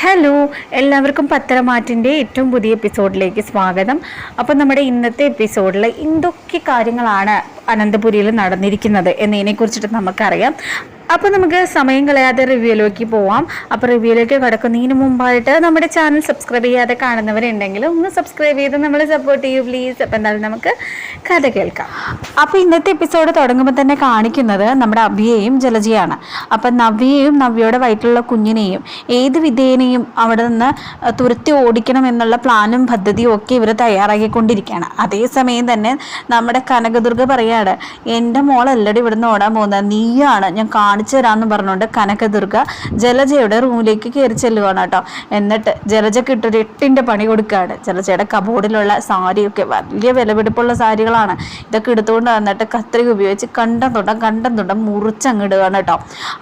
Hello എല്ലാവർക്കും പത്രമാറ്റിന്റെ ഏറ്റവും പുതിയ എപ്പിസോഡിലേക്ക് സ്വാഗതം. അപ്പോൾ നമ്മുടെ ഇന്നത്തെ എപ്പിസോഡിൽ എന്തൊക്കെ കാര്യങ്ങളാണ് അനന്തപുരിയിൽ നടന്നിരിക്കുന്നത് എന്നതിനെക്കുറിച്ചിട്ട് നമുക്കറിയാം. അപ്പോൾ നമുക്ക് സമയം കളയാതെ റിവ്യൂയിലേക്ക് പോവാം. അപ്പോൾ റിവ്യൂയിലേക്ക് കിടക്കുന്നതിന് മുമ്പായിട്ട് നമ്മുടെ ചാനൽ സബ്സ്ക്രൈബ് ചെയ്യാതെ കാണുന്നവരുണ്ടെങ്കിൽ ഒന്ന് സബ്സ്ക്രൈബ് ചെയ്ത് നമ്മൾ സപ്പോർട്ട് ചെയ്യൂ പ്ലീസ് അപ്പോൾ എന്തായാലും നമുക്ക് കഥ കേൾക്കാം. അപ്പോൾ ഇന്നത്തെ എപ്പിസോഡ് തുടങ്ങുമ്പോൾ തന്നെ കാണിക്കുന്നത് നമ്മുടെ അഭിയെയും ജലജയാണ്. അപ്പം നവ്യയെയും നവ്യയുടെ വയറ്റിലുള്ള കുഞ്ഞിനെയും ഏത് വിധേനയും അവിടെ നിന്ന് തുരത്തി ഓടിക്കണം എന്നുള്ള പ്ലാനും പദ്ധതിയും ഒക്കെ ഇവർ തയ്യാറാക്കിക്കൊണ്ടിരിക്കുകയാണ്. അതേസമയം തന്നെ നമ്മുടെ കനകദുർഗ പറയാണ് എന്റെ മോളല്ലടി ഇവിടുന്ന് ഓടാൻ പോകുന്നത്. നീയാണ്. ഞാൻ കാണിച്ചു തരാമെന്ന് പറഞ്ഞുകൊണ്ട് കനകദുർഗ ജലജയുടെ റൂമിലേക്ക് കയറി ചെല്ലുകയാണ് കേട്ടോ. എന്നിട്ട് ജലജയ്ക്ക് ഇട്ടൊരു എട്ടിന്റെ പണി കൊടുക്കുകയാണ്. ജലജയുടെ കബോർഡിലുള്ള സാരിയൊക്കെ വലിയ വിലപിടിപ്പുള്ള സാരികളാണ്. ഇതൊക്കെ എടുത്തുകൊണ്ട് വന്നിട്ട് കത്രിക ഉപയോഗിച്ച് കണ്ടം തുടം കണ്ടം തുടം മുറിച്ചങ്ങിടുകയാണ് കേട്ടോ.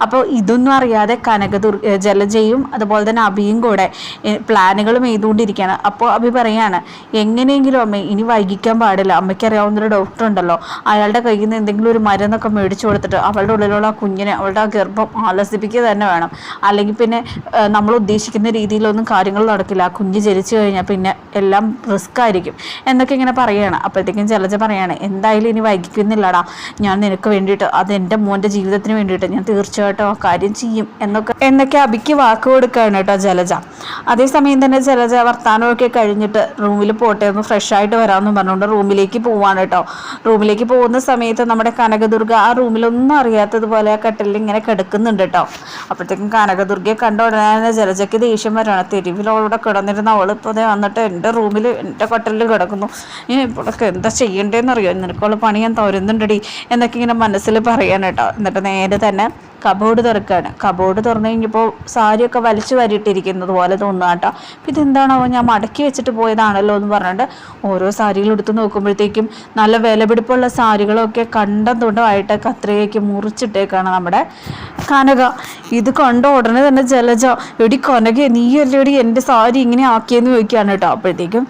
അപ്പോൾ ഇതൊന്നും അറിയാതെ കനകദുർഗ ജലജയും അതുപോലെ തന്നെ അഭിയും കൂടെ പ്ലാനുകളും ചെയ്തുകൊണ്ടിരിക്കുകയാണ്. അപ്പോൾ അഭി പറയാണ് എങ്ങനെയെങ്കിലും അമ്മ ഇനി വൈകിക്കാൻ പാടില്ല. അമ്മയ്ക്ക് അറിയാവുന്നൊരു ഡോക്ടർ ഉണ്ടല്ലോ. അയാളുടെ കയ്യിൽ നിന്ന് എന്തെങ്കിലും ഒരു മരുന്നൊക്കെ മേടിച്ചു കൊടുത്തിട്ട് അവളുടെ ഉള്ളിലുള്ള ആ കുഞ്ഞിനെ അവളുടെ ആ ഗർഭം ആലസിപ്പിക്കുക തന്നെ വേണം. അല്ലെങ്കിൽ പിന്നെ നമ്മൾ ഉദ്ദേശിക്കുന്ന രീതിയിലൊന്നും കാര്യങ്ങൾ നടക്കില്ല. ആ കുഞ്ഞ് ജനിച്ചു കഴിഞ്ഞാൽ പിന്നെ എല്ലാം റിസ്ക് ആയിരിക്കും. എന്നൊക്കെ ഇങ്ങനെ പറയുകയാണ് അപ്പോഴത്തേക്കും ജലജ പറയാണ് എന്തായാലും ഇനി വൈകിക്കുന്നില്ലടാ. ഞാൻ നിനക്ക് വേണ്ടിയിട്ട് അത് എന്റെ മോന്റെ ജീവിതത്തിന് വേണ്ടിയിട്ട് ഞാൻ തീർച്ചയായിട്ടും ആ കാര്യം ചെയ്യും. എന്നൊക്കെ എന്നൊക്കെ അബിക്ക് വാക്ക് കൊടുക്കുകയാണ് കേട്ടോ ജലജ. അതേസമയം തന്നെ ജലജ വർത്താനമൊക്കെ കഴിഞ്ഞിട്ട് റൂമിൽ പോട്ടെ ഒന്ന് ഫ്രഷ് ആയിട്ട് വരാമെന്ന് പറഞ്ഞുകൊണ്ട് റൂമിലേക്ക് പോവാണ് കേട്ടോ. റൂമിലേക്ക് പോകുന്ന സമയത്ത് നമ്മുടെ കനകദുർഗ ആ റൂമിലൊന്നും അറിയാത്തതുപോലെ ആ കട്ടിലിൽ ഇങ്ങനെ കിടക്കുന്നുണ്ട് കേട്ടോ അപ്പോഴത്തേക്കും കനകദുർഗയെ കണ്ട ഉടനെ ജലജയ്ക്ക് ദേഷ്യം വരാണ്. തെരുവിൽ അവളുടെ കിടന്നിരുന്ന അവൾ ഇപ്പോൾ ദേ വന്നിട്ട് എന്റെ റൂമിൽ എന്റെ കട്ടിലിൽ കിടക്കുന്നു. ഇനി ഇപ്പോഴൊക്കെ എന്താ ചെയ്യേണ്ടതെന്ന് അറിയോ നിനക്കുള്ള പണി ഞാൻ തോരുന്നുണ്ടടി എന്നൊക്കെ ഇങ്ങനെ മനസ്സിൽ പറയാൻ കേട്ടോ എന്നിട്ട് നേരെ തന്നെ കബോർഡ് തുറക്കുകയാണ് കബോർഡ് തുറന്നു കഴിഞ്ഞപ്പോൾ സാരിയൊക്കെ വലിച്ചു വരിയിട്ടിരിക്കുന്നത് പോലെ തോന്നുക കേട്ടോ. അപ്പം ഇതെന്താണോ ഞാൻ മടക്കി വെച്ചിട്ട് പോയതാണല്ലോ എന്ന് പറഞ്ഞിട്ട് ഓരോ സാരികൾ എടുത്ത് നോക്കുമ്പോഴത്തേക്കും നല്ല വിലപിടിപ്പുള്ള സാരികളൊക്കെ കണ്ടം തുണ്ടമായിട്ട് കത്രികയ്ക്ക് മുറിച്ചിട്ടേക്കാണ് നമ്മുടെ കനക. ഇത് കണ്ട ഉടനെ തന്നെ ജലജ എടി കനക നീ അല്ലേടി എന്റെ സാരി ഇങ്ങനെ ആക്കിയെന്ന് ചോദിക്കുകയാണ് കേട്ടോ. അപ്പോഴത്തേക്കും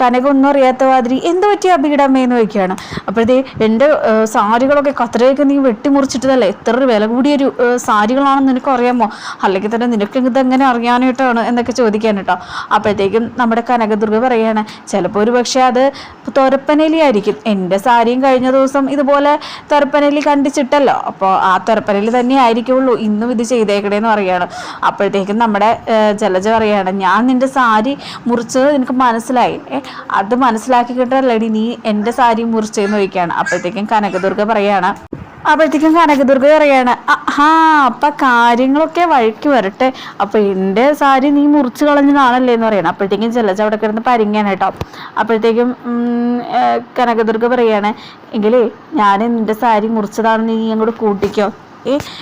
കനക ഒന്നും അറിയാത്ത മാതിരി എന്ത് പറ്റിയ അപകടമേന്ന് ചോദിക്കുകയാണ്. അപ്പോഴത്തേ എന്റെ സാരികളൊക്കെ കത്രികയൊക്കെ നീ വെട്ടിമുറിച്ചിട്ടതല്ലേ? എത്ര വില കൂടിയൊരു ആ, സാരികളാണെന്ന് നിനക്ക് അറിയാമോ അല്ലെങ്കിൽ തന്നെ നിനക്ക് ഇതെങ്ങനെ അറിയാനായിട്ടാണ് എന്നൊക്കെ ചോദിക്കാൻ കേട്ടോ. അപ്പോഴത്തേക്കും നമ്മുടെ കനകദുർഗ പറയാണ് ചിലപ്പോൾ ഒരു പക്ഷേ അത് തുരപ്പനലി ആയിരിക്കും എന്റെ സാരിയും കഴിഞ്ഞ ദിവസം ഇതുപോലെ തുരപ്പനലി കണ്ടിച്ചിട്ടല്ലോ. അപ്പോൾ ആ തുരപ്പനലി തന്നെ ആയിരിക്കുള്ളൂ. ഇന്നും ഇത് ചെയ്തേക്കണേന്ന് പറയാണ്. അപ്പോഴത്തേക്കും നമ്മുടെ ജലജ പറയാണ് ഞാൻ നിന്റെ സാരി മുറിച്ചത് നിനക്ക് മനസ്സിലായി. അത് മനസ്സിലാക്കി കിട്ടല്ലടി നീ എന്റെ സാരി മുറിച്ചതെന്ന് ചോദിക്കുകയാണ്. അപ്പോഴത്തേക്കും കനകദുർഗ പറയാണ് അപ്പോഴത്തേക്കും കനകദുർഗ പറയാണ് ഹാ അപ്പൊ കാര്യങ്ങളൊക്കെ വഴിക്ക് വരട്ടെ. അപ്പൊ എന്റെ സാരി നീ മുറിച്ച് കളഞ്ഞതാണല്ലേ എന്ന് പറയണം അപ്പോഴത്തേക്കും ചെല്ലച്ച അവിടെ കിടന്ന് പരിങ്ങാണ് കേട്ടോ. അപ്പോഴത്തേക്കും കനകദുർഗ പറയാണ് എങ്കിലേ ഞാൻ നിന്റെ സാരി മുറിച്ചതാണെന്ന് നീ അങ്ങോട്ട് കൂട്ടിക്കോ.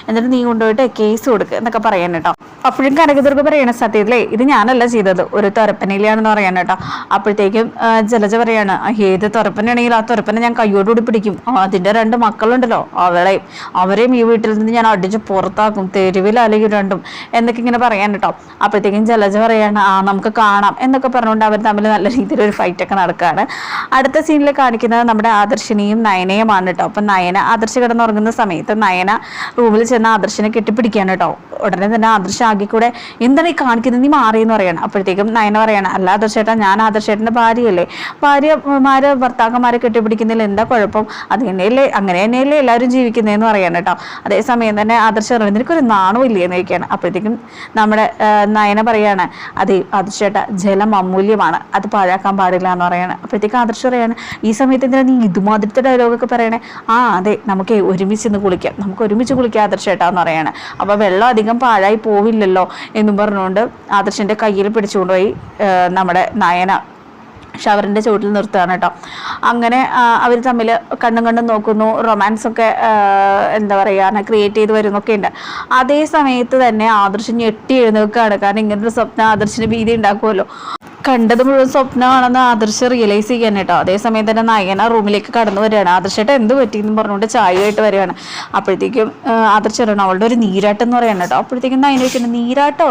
എന്നിട്ട് നീ കൊണ്ടുപോയിട്ട് കേസ് കൊടുക്കുക എന്നൊക്കെ പറയാൻ കേട്ടോ. അപ്പോഴും കനകദുർഗ പറയണ സത്യത്തിലേ ഇത് ഞാനല്ല ചെയ്തത്. ഒരു തുരപ്പനയിലാണെന്ന് പറയാൻ കേട്ടോ. അപ്പോഴത്തേക്കും ജലജ പറയാണ് "ആ, ഏത് തുരപ്പനാണെങ്കിലും ആ തുരപ്പനെ ഞാൻ കയ്യോടുകൂടി പിടിക്കും. അതിന്റെ രണ്ട് മക്കളുണ്ടല്ലോ അവളെയും. അവരെയും ഈ വീട്ടിൽ നിന്ന് ഞാൻ അടിച്ച് പുറത്താക്കും. തെരുവിൽ അല്ലെങ്കിൽ രണ്ടും. എന്നൊക്കെ ഇങ്ങനെ പറയാൻ കേട്ടോ. അപ്പോഴത്തേക്കും ജലജ പറയാണ് ആ നമുക്ക് കാണാം. എന്നൊക്കെ പറഞ്ഞുകൊണ്ട് അവർ തമ്മിൽ നല്ല രീതിയിൽ ഒരു ഫൈറ്റ് ഒക്കെ നടക്കുകയാണ് അടുത്ത സീനിൽ കാണിക്കുന്നത് നമ്മുടെ ആദർശിനിയും നയനയുമാണ് കേട്ടോ. അപ്പം നയന ആദർശ കിടന്നുറങ്ങുന്ന സമയത്ത് നയന റൂമിൽ ചെന്ന് ആദർശിനെ കെട്ടിപ്പിടിക്കുകയാണ് കേട്ടോ. ഉടനെ തന്നെ ആദർശ ആകെ കൂടെ എന്താണ് ഈ കാണിക്കുന്നത്? നീ മാറിയെന്ന് പറയണം. അപ്പോഴത്തേക്കും നയന പറയണം അല്ല ആദർശേട്ടാ ഞാൻ ആദർശേട്ടന്റെ ഭാര്യയല്ലേ. ഭാര്യമാര് ഭർത്താക്കന്മാരെ കെട്ടിപ്പിടിക്കുന്നതിൽ എന്താ കുഴപ്പം? അത് തന്നെയല്ലേ അങ്ങനെ തന്നെയല്ലേ എല്ലാവരും ജീവിക്കുന്നതെന്ന് പറയണം കേട്ടോ. അതേസമയം തന്നെ ആദർശ പറയുന്നത് നിനക്കൊരു നാണോ ഇല്ലേ? എന്ന് ചോദിക്കുകയാണ്. അപ്പോഴത്തേക്കും നമ്മുടെ നയന പറയാണ് അതെ ആദർശേട്ടാ ജലം അമൂല്യമാണ്. അത് പാഴാക്കാൻ പാടില്ല എന്ന് പറയാണ്. അപ്പോഴത്തേക്കും ആദർശ പറയാണ് ഈ സമയത്ത് എന്തിനാ നീ ഇതുമാതിരത്തെ ഡയലോഗൊക്കെ പറയണേ? ആ അതെ നമുക്ക് ഒരുമിച്ച് ഇന്ന് കുളിക്കാം. നമുക്ക് ഒരുമിച്ച് കുളിക്കാം ആദർശേട്ടാ എന്ന് പറയാണ്. അപ്പോൾ വെള്ളം അധികം പാഴായി പോവില്ലല്ലോ എന്നും പറഞ്ഞുകൊണ്ട് ആദർശിന്റെ കയ്യിൽ പിടിച്ചുകൊണ്ടുപോയി നമ്മുടെ നയന ഷവറിന്റെ ചുവട്ടിൽ നിർത്തുകയാണ് കേട്ടോ. അങ്ങനെ അവർ തമ്മിൽ കണ്ണും കണ്ടും നോക്കുന്നു. റൊമാൻസ് ഒക്കെ എന്താ പറയുക ക്രിയേറ്റ് ചെയ്ത് വരുന്നൊക്കെ ഉണ്ട്. അതേ സമയത്ത് തന്നെ ആദർശ് ഞെട്ടി എഴുന്നേൽക്കുകയാണ്. കാരണം ഇങ്ങനൊരു സ്വപ്നം ആദർശിന് ഭീതി ഉണ്ടാക്കുമല്ലോ. കണ്ടത് മുഴുവൻ സ്വപ്നമാണെന്ന് ആദർശ് റിയലൈസ് ചെയ്യാൻ കേട്ടോ. അതേസമയം തന്നെ നയന റൂമിലേക്ക് കടന്നു വരികയാണ്. ആദർശേട്ട എന്ത് പറ്റിയെന്ന് പറഞ്ഞുകൊണ്ട് ചായയായിട്ട് വരികയാണ്. അപ്പോഴത്തേക്കും ആദർശ് പറയണം അവളുടെ ഒരു നീരാട്ടം എന്ന് പറയണം കേട്ടോ. അപ്പോഴത്തേക്കും നയന നീരാട്ടോ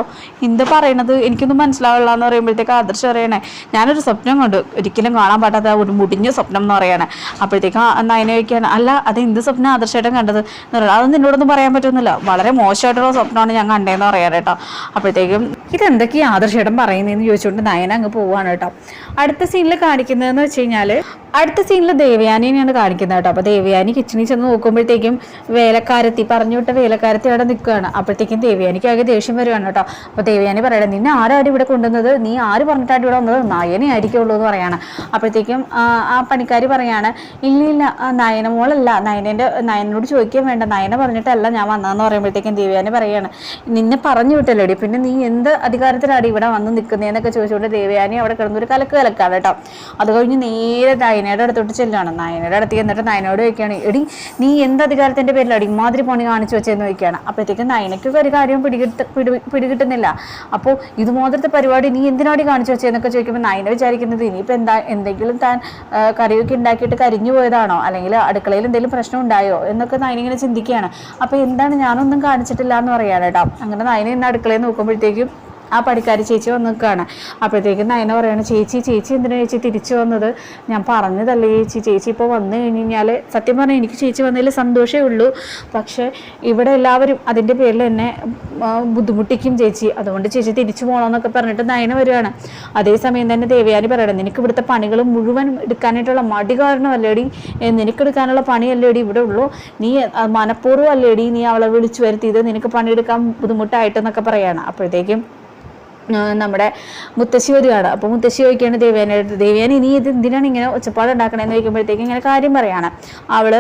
എന്ത് പറയണത്? എനിക്കൊന്നും മനസ്സിലാവില്ല എന്ന് പറയുമ്പോഴത്തേക്ക് ആദർശ് പറയണേ ഞാനൊരു സ്വപ്നം കണ്ടു. ഒരിക്കലും കാണാൻ പറ്റാത്ത ഒരു മുടിഞ്ഞ സ്വപ്നം എന്ന് പറയുകയാണ്. അപ്പോഴത്തേക്കും നയന അല്ല അത് എന്ത് സ്വപ്നം ആദർശേട്ടൻ കണ്ടത്? എന്ന് പറയുന്നത് അത് നിന്നോടൊന്നും പറയാൻ പറ്റുന്നില്ല. വളരെ മോശമായിട്ടുള്ള സ്വപ്നമാണ് ഞാൻ കണ്ടതെന്ന് പറയാൻ കേട്ടോ. അപ്പോഴത്തേക്കും ഇതെന്തൊക്കെയാണ് ആദർശേട്ടൻ പറയുന്നതെന്ന് ചോദിച്ചുകൊണ്ട് നയന അങ്ങ് പോവാണ് കേട്ടോ. അടുത്ത സീനിൽ കാണിക്കുന്നതെന്ന് വെച്ച് കഴിഞ്ഞാൽ അടുത്ത സീനിൽ ദേവയാനിയാണ് കാണിക്കുന്നത് കേട്ടോ. അപ്പോൾ ദേവയാനി കിച്ചണിൽ ചെന്ന് നോക്കുമ്പോഴത്തേക്കും വേലക്കാരത്തി പറഞ്ഞു വിട്ട വേലക്കാരത്തി അവിടെ നിൽക്കുകയാണ്. അപ്പോഴത്തേക്കും ദേവയാനിക്ക് ആകെ ദേഷ്യം വരുവാണ് കേട്ടോ. അപ്പോൾ ദേവയാനി പറയണം നിന്നെ ആരാണ് ഇവിടെ കൊണ്ടുവന്നത്? നീ ആര് പറഞ്ഞിട്ടാണ് ഇവിടെ വന്നത്? നയനെ ആയിരിക്കുള്ളൂ എന്ന് പറയുകയാണ് അപ്പോഴത്തേക്കും ആ, പണിക്കാരി പറയാണ് ഇല്ല ഇല്ല നയനമോളല്ല നയന മോളല്ല. നയനന്റെ നയനോട് ചോദിക്കാൻ വേണ്ട. നയന പറഞ്ഞിട്ടല്ല ഞാൻ വന്നതെന്ന് പറയുമ്പോഴത്തേക്കും ദേവയാനി പറയുകയാണ് നിന്നെ പറഞ്ഞു വിട്ടല്ലോടി. പിന്നെ നീ എന്ത് അധികാരത്തിലാണ് ഇവിടെ വന്ന് നിൽക്കുന്നതെന്നൊക്കെ ചോദിച്ചുകൊണ്ട് ദേവയാനി അവിടെ കിടന്നൊരു കലക്ക് കലക്കാണ് കേട്ടോ. അത് കഴിഞ്ഞ് നേരെ നയനയുടെ അടുത്തോട്ട് ചെല്ലുകയാണ് നയനയുടെ അടുത്ത് എന്നിട്ട് നയനോട് ചോദിക്കുകയാണ് എടി നീ എന്ത് അധികാരത്തിന്റെ പേരിലാണ് ഇമാതിരി പണി കാണിച്ചു വെച്ചെന്ന് ചോദിക്കുകയാണ്. അപ്പോഴത്തേക്കും നയനയ്ക്കൊക്കെ ഒരു കാര്യവും പിടികിട്ട് പിടി പിടികിട്ടുന്നില്ല. അപ്പോൾ ഇതുമാതിരത്തെ പരിപാടി നീ എന്തിനാടി കാണിച്ചു വെച്ചതെന്നൊക്കെ ചോദിക്കുമ്പോൾ നയന വിചാരിക്കുന്നത് ഇനിയിപ്പോൾ എന്താ എന്തെങ്കിലും താൻ കറിയൊക്കെ ഉണ്ടാക്കിയിട്ട് കരിഞ്ഞു പോയതാണോ? അല്ലെങ്കിൽ അടുക്കളയിൽ എന്തെങ്കിലും പ്രശ്നം ഉണ്ടായോ? എന്നൊക്കെ നയന ഇങ്ങനെ ചിന്തിക്കുകയാണ്. അപ്പോൾ എന്താണ് ഞാനൊന്നും കാണിച്ചിട്ടില്ല എന്ന് പറയാൻ കേട്ടോ അങ്ങനെ നയന ഇന്ന് അടുക്കളയിൽ നോക്കുമ്പോഴത്തേക്കും ആ പണിക്കാരി ചേച്ചി വന്ന് നിൽക്കുകയാണ്. അപ്പോഴത്തേക്കും നയന പറയാണ് ചേച്ചി ചേച്ചി എന്തിനാ ചേച്ചി തിരിച്ചു വന്നത്? ഞാൻ പറഞ്ഞതല്ലേ ചേച്ചി ചേച്ചി ഇപ്പോൾ വന്നു കഴിഞ്ഞ് കഴിഞ്ഞാൽ സത്യം പറഞ്ഞാൽ എനിക്ക് ചേച്ചി വന്നതിൽ സന്തോഷമേ ഉള്ളൂ. പക്ഷേ ഇവിടെ എല്ലാവരും അതിന്റെ പേരിൽ എന്നെ ബുദ്ധിമുട്ടിക്കും ചേച്ചി. അതുകൊണ്ട് ചേച്ചി തിരിച്ചു പോകണമെന്നൊക്കെ പറഞ്ഞിട്ട് നയന വരുവാണ് അതേസമയം തന്നെ ദേവയാനി പറയണം നിനക്ക് ഇവിടുത്തെ പണികൾ മുഴുവൻ എടുക്കാനായിട്ടുള്ള മടി കാരണമല്ലേടി? നിനക്ക് നിനക്കെടുക്കാനുള്ള പണിയല്ലേടി? ഇവിടെ ഉള്ളൂ. നീ മനഃപൂർവം അല്ലേടി നീ അവളെ വിളിച്ചു വരുത്തിയത്? നിനക്ക് പണിയെടുക്കാൻ ബുദ്ധിമുട്ടായിട്ടെന്നൊക്കെ പറയാണ്. അപ്പോഴത്തേക്കും നമ്മുടെ മുത്തശ്ശി വരികയാണ്. അപ്പോൾ മുത്തശ്ശി ചോദിക്കുകയാണ് ദേവേനയുടെ അടുത്ത് ദേവേന ഇനി ഇത് എന്തിനാണ് ഇങ്ങനെ ഒച്ചപ്പാട് ഉണ്ടാക്കണേന്ന് ചോദിക്കുമ്പോഴത്തേക്കും ഇങ്ങനെ കാര്യം പറയാണ്. അവൾ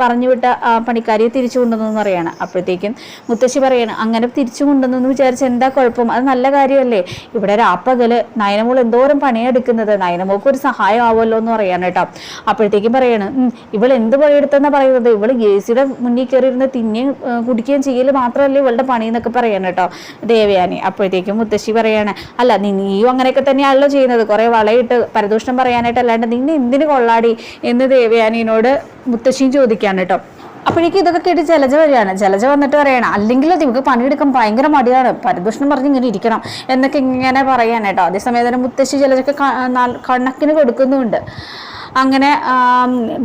പറഞ്ഞു വിട്ട പണിക്കാരിയെ തിരിച്ചു കൊണ്ടുവന്നു പറയാണ്. അപ്പോഴത്തേക്കും മുത്തശ്ശി പറയാണ് അങ്ങനെ തിരിച്ചു കൊണ്ടുവന്നു വിചാരിച്ച് എന്താ കുഴപ്പം? അത് നല്ല കാര്യമല്ലേ? ഇവിടെ രാപ്പകൽ നയനമോൾ എന്തോരം പണിയെടുക്കുന്നത്? നയനമോൾക്ക് ഒരു സഹായം ആവുമല്ലോ എന്ന് പറയാണ് കേട്ടോ. അപ്പോഴത്തേക്കും പറയാണ് ഇവൾ എന്ത് പണിയെടുത്തെന്നാ പറയുന്നത്? ഇവൾ ഗേസിയുടെ മുന്നിൽ കയറിയിരുന്ന് തിന്നുകയും കുടിക്കുകയും ചെയ്യൽ മാത്രമല്ലേ ഇവളുടെ പണി എന്നൊക്കെ പറയാണ് കേട്ടോ ദേവയാനി. അപ്പോഴത്തേക്കും മുത്തശ്ശി പറയാണ് അല്ല നീയും അങ്ങനെയൊക്കെ തന്നെയാണല്ലോ ചെയ്യുന്നത്. കുറെ വളയിട്ട് പരദൂഷണം പറയാനായിട്ട് അല്ലാണ്ട് നിന്നെ എന്തിനു കൊള്ളാടി? എന്ന് ദേവയാനിയോട് മുത്തശ്ശിയും ചോദിക്കാണ് കേട്ടോ. അപ്പോഴേക്കും ഇതൊക്കെ കേട്ട് ജലജ വരികയാണ്. ജലജ വന്നിട്ട് പറയണം അല്ലെങ്കിൽ ഇവർക്ക് പണിയെടുക്കാൻ ഭയങ്കര മടിയാണ്. പരദൂഷണം പറഞ്ഞ് ഇങ്ങനെ ഇരിക്കണം എന്നൊക്കെ ഇങ്ങനെ പറയാൻ അതേസമയം തന്നെ മുത്തശ്ശി ജലജൊക്കെ കണക്കിന് കൊടുക്കുന്നുമുണ്ട് അങ്ങനെ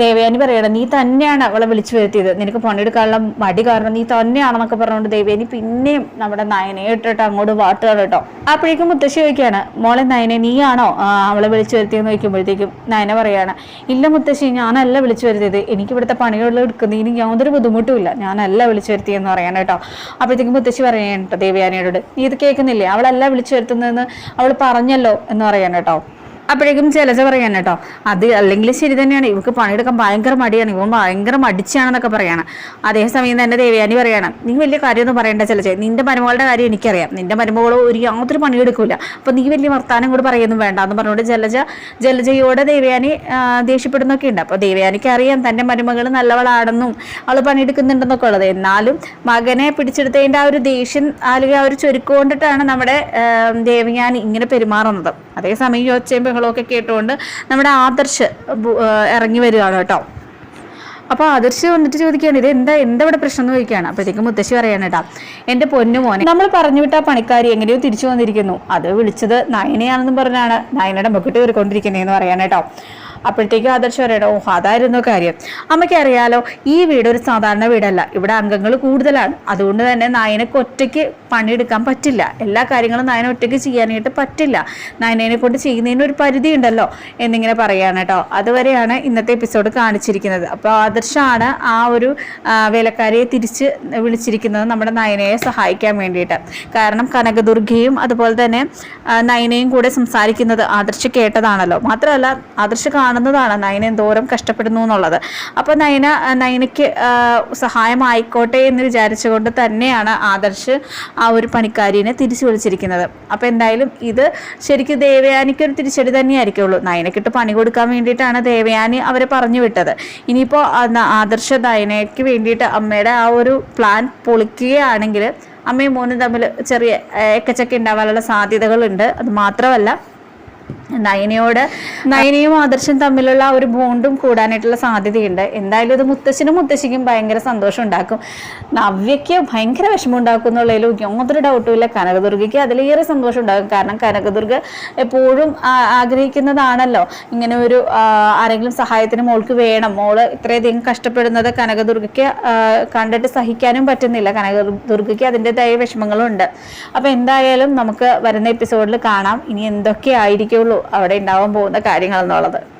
ദേവയാനി പറയണം നീ തന്നെയാണ് അവളെ വിളിച്ചു വരുത്തിയത്. നിനക്ക് പണിയെടുക്കാനുള്ള മടി കാരണം നീ തന്നെയാണെന്നൊക്കെ പറഞ്ഞുകൊണ്ട് ദേവയാനി പിന്നെയും നമ്മുടെ നയനെ ഇട്ടിട്ട് അങ്ങോട്ട് വാട്ടുകയാണ് കേട്ടോ. അപ്പോഴേക്കും മുത്തശ്ശി ചോദിക്കുകയാണ് മോളെ നയനെ നീയാണോ അവളെ വിളിച്ചു വരുത്തിയെന്ന് ചോദിക്കുമ്പോഴത്തേക്കും നയന പറയാണ് ഇല്ല മുത്തശ്ശി ഞാനല്ല വിളിച്ചു വരുത്തിയത്. എനിക്ക് ഇവിടുത്തെ പണികളിൽ എടുക്കുന്നതിന് യാതൊരു ബുദ്ധിമുട്ടുമില്ല. ഞാനല്ല വിളിച്ചു വരുത്തിയെന്ന് പറയാൻ കേട്ടോ. അപ്പോഴത്തേക്കും മുത്തശ്ശി കേട്ടോ ദേവയാനിയോട് നീ ഇത് കേൾക്കുന്നില്ലേ? അവളല്ല വിളിച്ചു വരുത്തുന്നതെന്ന് അവൾ പറഞ്ഞല്ലോ എന്ന് പറയാൻ കേട്ടോ. അപ്പോഴേക്കും ജലജ പറയാൻ കേട്ടോ അത് അല്ലെങ്കിൽ ശരി തന്നെയാണ്. ഇവക്ക് പണിയെടുക്കാൻ ഭയങ്കര മടിയാണ്. ഇവൻ ഭയങ്കര മടിച്ചാണെന്നൊക്കെ പറയാണ്. അതേസമയം തന്നെ ദേവയാനി പറയാണ് നീ വലിയ കാര്യമൊന്നും പറയണ്ട ജലജ. നിന്റെ മരുമകളുടെ കാര്യം എനിക്കറിയാം. നിന്റെ മരുമകൾ ഒരു യാതൊരു പണിയെടുക്കില്ല അപ്പൊ നീ വലിയ വർത്താനം കൂടി പറയൊന്നും വേണ്ട. എന്ന് പറഞ്ഞുകൊണ്ട് ജലജ ജലജയോടെ ദേവയാനി ദേഷ്യപ്പെടുന്നൊക്കെ ഉണ്ട്. അപ്പോൾ ദേവയാനിക്ക് അറിയാം തന്റെ മരുമകൾ നല്ലവളാണെന്നും അവൾ പണിയെടുക്കുന്നുണ്ടെന്നൊക്കെ ഉള്ളത്. എന്നാലും മകനെ പിടിച്ചെടുത്തതിന്റെ ആ ഒരു ദേഷ്യം അല്ലെങ്കിൽ ആ ഒരു ചുരുക്കം കൊണ്ടിട്ടാണ് നമ്മുടെ ദേവയാനി ഇങ്ങനെ പെരുമാറുന്നത്. അതേസമയം ഈ ബഹളമൊക്കെ കേട്ടുകൊണ്ട് നമ്മുടെ ആദർശ് ഇറങ്ങി വരികയാണ് കേട്ടോ. അപ്പോൾ ആദർശ് വന്നിട്ട് ചോദിക്കുകയാണ് ഇത് എന്താ എന്താ ഇവിടെ പ്രശ്നം എന്ന് ചോദിക്കുകയാണ്. അപ്പോഴത്തേക്കും മുത്തശ്ശി പറയാണ് കേട്ടോ എന്റെ പൊന്നു മോനെ നമ്മൾ പറഞ്ഞു വിട്ട പണിക്കാരി എങ്ങനെയോ തിരിച്ചു വന്നിരിക്കുന്നു. അത് വിളിച്ചത് നയനയാണെന്നും പറഞ്ഞാണ്. നയനയുടെ മുക്കിട്ട് കയറിക്കൊണ്ടിരിക്കുന്നതെന്ന് പറയാൻ അപ്പോഴത്തേക്കും ആദർശ് പറയണം ഓഹ് അതായിരുന്നു കാര്യം. അമ്മയ്ക്ക് അറിയാലോ ഈ വീട് ഒരു സാധാരണ വീടല്ല. ഇവിടെ അംഗങ്ങൾ കൂടുതലാണ്. അതുകൊണ്ട് തന്നെ നായനക്ക് ഒറ്റയ്ക്ക് പണിയെടുക്കാൻ പറ്റില്ല. എല്ലാ കാര്യങ്ങളും നായന ഒറ്റയ്ക്ക് ചെയ്യാനായിട്ട് പറ്റില്ല. നായനെ കൊണ്ട് ചെയ്യുന്നതിന് ഒരു പരിധി ഉണ്ടല്ലോ എന്നിങ്ങനെ പറയാണ് കേട്ടോ. അതുവരെയാണ് ഇന്നത്തെ എപ്പിസോഡ് കാണിച്ചിരിക്കുന്നത്. അപ്പോൾ ആദർശാണ് ആ ഒരു വേലക്കാരിയെ തിരിച്ച് വിളിച്ചിരിക്കുന്നത് നമ്മുടെ നയനയെ സഹായിക്കാൻ വേണ്ടിയിട്ട്. കാരണം കനകദുർഗയും അതുപോലെ തന്നെ നയനയും കൂടെ സംസാരിക്കുന്നത് ആദർശ് കേട്ടതാണല്ലോ. മാത്രമല്ല ആദർശ് കാണുന്നതാണ് നയന എന്തോരം കഷ്ടപ്പെടുന്നു എന്നുള്ളത്. അപ്പോൾ നയന നയനയ്ക്ക് സഹായമായിക്കോട്ടെ എന്ന് വിചാരിച്ചുകൊണ്ട് തന്നെയാണ് ആദർശ് ആ ഒരു പണിക്കാരിനെ തിരിച്ചു വിളിച്ചിരിക്കുന്നത്. അപ്പോൾ എന്തായാലും ഇത് ശരിക്കും ദേവയാനിക്ക് ഒരു തിരിച്ചടി തന്നെയായിരിക്കുള്ളൂ. നയനക്കിട്ട് പണി കൊടുക്കാൻ വേണ്ടിയിട്ടാണ് ദേവയാനി അവരെ പറഞ്ഞു വിട്ടത്. ഇനിയിപ്പോൾ ആദർശ നയനയ്ക്ക് വേണ്ടിയിട്ട് അമ്മയുടെ ആ ഒരു പ്ലാൻ പൊളിക്കുകയാണെങ്കിൽ അമ്മയും മോനും തമ്മിൽ ചെറിയ ഏക്കച്ചക്ക ഉണ്ടാവാനുള്ള സാധ്യതകളുണ്ട്. അത് മാത്രമല്ല നയനയോട് നയനയും ആദർശം തമ്മിലുള്ള ഒരു ബോണ്ടും കൂടാനായിട്ടുള്ള സാധ്യതയുണ്ട്. എന്തായാലും ഇത് മുത്തശ്ശനും മുത്തശ്ശിക്കും ഭയങ്കര സന്തോഷം ഉണ്ടാക്കും. നവ്യയ്ക്ക് ഭയങ്കര വിഷമം ഉണ്ടാക്കും എന്നുള്ളതിലും യാതൊരു ഡൗട്ടും ഇല്ല. കനകദുർഗയ്ക്ക് അതിലേറെ സന്തോഷം ഉണ്ടാകും. കാരണം കനകദുർഗ എപ്പോഴും ആഗ്രഹിക്കുന്നതാണല്ലോ. ഇങ്ങനെ ഒരു ആരെങ്കിലും സഹായത്തിന് മോൾക്ക് വേണം. മോൾ ഇത്രയധികം കഷ്ടപ്പെടുന്നത് കനകദുർഗയ്ക്ക് കണ്ടിട്ട് സഹിക്കാനും പറ്റുന്നില്ല. കനകദുർഗയ്ക്ക് അതിന്റെതായ വിഷമങ്ങളുണ്ട്. അപ്പോൾ എന്തായാലും നമുക്ക് വരുന്ന എപ്പിസോഡിൽ കാണാം. ഇനി എന്തൊക്കെ ആയിരിക്കുള്ളൂ. അവിടെ ഉണ്ടാവാൻ പോകുന്ന കാര്യങ്ങൾ എന്നുള്ളത്